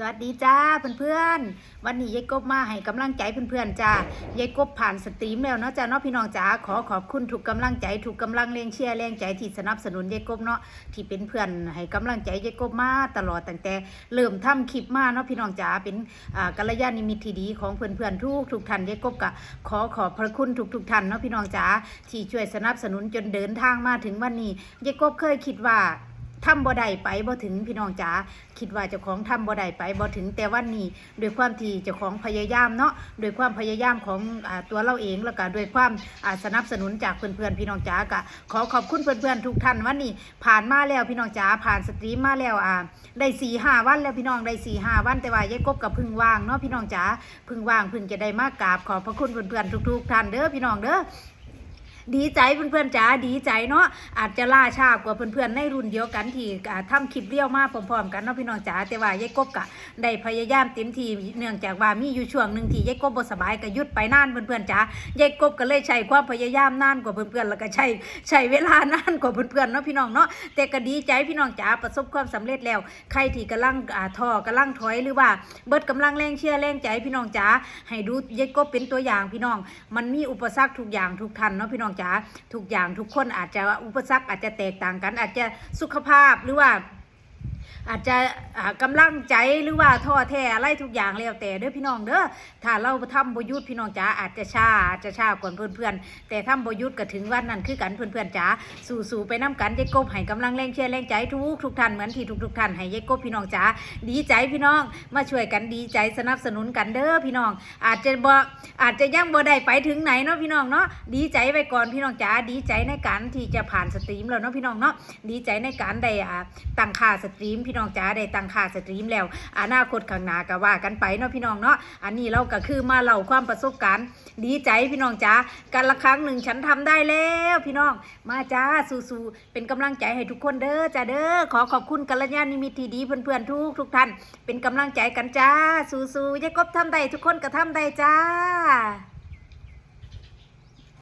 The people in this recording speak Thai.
สวัสดีจ้าเพื่อนๆ วันนี้ยายกบมาให้กำลังใจเพื่อนๆจ้ายายกบผ่านสตรีมแล้วเนาะจ้าเนาะพี่น้องจ้าขอขอบคุณถูกกำลังใจถูกกำลังเลี้ยงเชียร์แรงใจที่สนับสนุนยายกบเนาะที่เป็นเพื่อนให้กำลังใจยายกบมาตลอดตั้งแต่เริ่มทำคลิปมาเนาะพี่น้องจ้าเป็นอ่ากัลยาณมิตรที่ดีของเพื่อนๆทุกทุกท่านยายกบก็ขอขอบพระคุณทุกๆท่านเนาะพี่น้องจ้าที่ช่วยสนับสนุนจนเดินทางมาถึงวันนี้ยายกบเคยคิดว่า ทำบ่ได้ไปบ่ถึงพี่น้องจ๋าคิดว่าเจ้าของทำบ่ได้ไปบ่ถึงแต่วันนี้ด้วยความที่เจ้าของพยายามเนาะด้วยความพยายามของอตัวเราเองแล้วก็ด้วยความสนับสนุนจากเพื่อนๆพี่น้องจ๋าก็ขอขอบคุณเพื่อนๆทุกท่านวันนี้ผ่านมาแล้วพี่น้องจ๋าผ่านสตรีมมาแล้วอ่าได้สี่ห้าวันแล้วพี่น้องได้สี่ห้าวันแต่ว่ายายกบกับพึ่งว่างเนาะพี่น้องจ๋าพึ่งว่างพึ่งจะได้มากราบขอบพระคุณเพื่อนๆทุก ๆ ท่านเด้อพี่น้องเด้อ ดีใจเพื่อนๆจ๋าดีใจเนาะอาจจะล่าช้ากว่าเพื่อนๆในรุ่นเดียวกันที่อ่าทำคลิปเลี้ยวมาพร้อมๆกันเนาะพี่น้องจ๋าแต่ว่ายายกบกะได้พยายามเต็มที่เนื่องจากว่ามีอยู่ช่วงหนึ่งที่ยายกบบ่สบายก็ยุดไปนานเพื่อนๆจ๋ายายกบก็เลยใช้ความพยายามนานกว่าเพื่อนๆแล้วก็ใช้ใช้เวลานานกว่าเพื่อนๆเนาะพี่น้องเนาะแต่ก็ดีใจพี่น้องจ๋าประสบความสำเร็จแล้ว ใครที่กำลังอ่าท้อกำลังถอยหรือว่าเบิดกำลังแรงเชียร์แรงใจพี่น้องจ๋าให้ดูยายกบเป็นตัวอย่างพี่น้อง มันมีอุปสรรคทุกอย่างทุกท่านเนาะพี่น้องจ๋าทุกอย่างทุกคนอาจจะอุปสรรคอาจจะแตกต่างกัน อาจจะสุขภาพหรือว่าอาจจะ กำลังใจหรือว่าท้อแท้อะไรทุกอย่างแล้วแต่เด้อพี่น้องเด้อถ้าเราทำบยุทธพี่น้องจ๋าอาจจะช้าอาจจะช้ากว่าเพื่อนๆแต่ทำบยุทธก็ถึงวันนั้นคือกันเพื่อนๆจ๋าสู่ๆไปน้กันยายกบให้กำลังแรงเชียร์แรงใจทุกทุกท่านเหมือนที่ทุกๆท่านให้ยายกบพี่น้องจ๋าดีใจพี่น้องมาช่วยกันดีใจสนับสนุนกันเด้อพี่น้อง อาจจะบ่อาจจะยังบ่ได้ไปถึงไหนเนาะพี่น้องเนาะดีใจไว้ก่อนพี่น้องจ๋าดีใจในการที่จะผ่านสตรีมแล้วเนาะพี่น้องเนาะดีใจในการได้อ่าตั้งค่าสตรีมพี่น้องจ๋าได้ตั้งค่าสตรีมแล้ว อนาคตข้างหน้าก็ว่ากันไปเนาะพี่น้องเนาะอันนี้เราก็คือมาเล่าความประสบการณ์ ดีใจพี่น้องจ๋ากันละครั้งหนึ่งฉันทำได้แล้วพี่น้องมาจ้าสู้ๆเป็นกำลังใจให้ทุกคนเด้อจ้าเด้อขอขอบคุณกัลยาณมิตรที่ดีเพื่อนๆทุกทุกท่าน เป็นกำลังใจกันจ้าสู้ๆยายกบทำได้ทุกคนก็ทำได้จ้า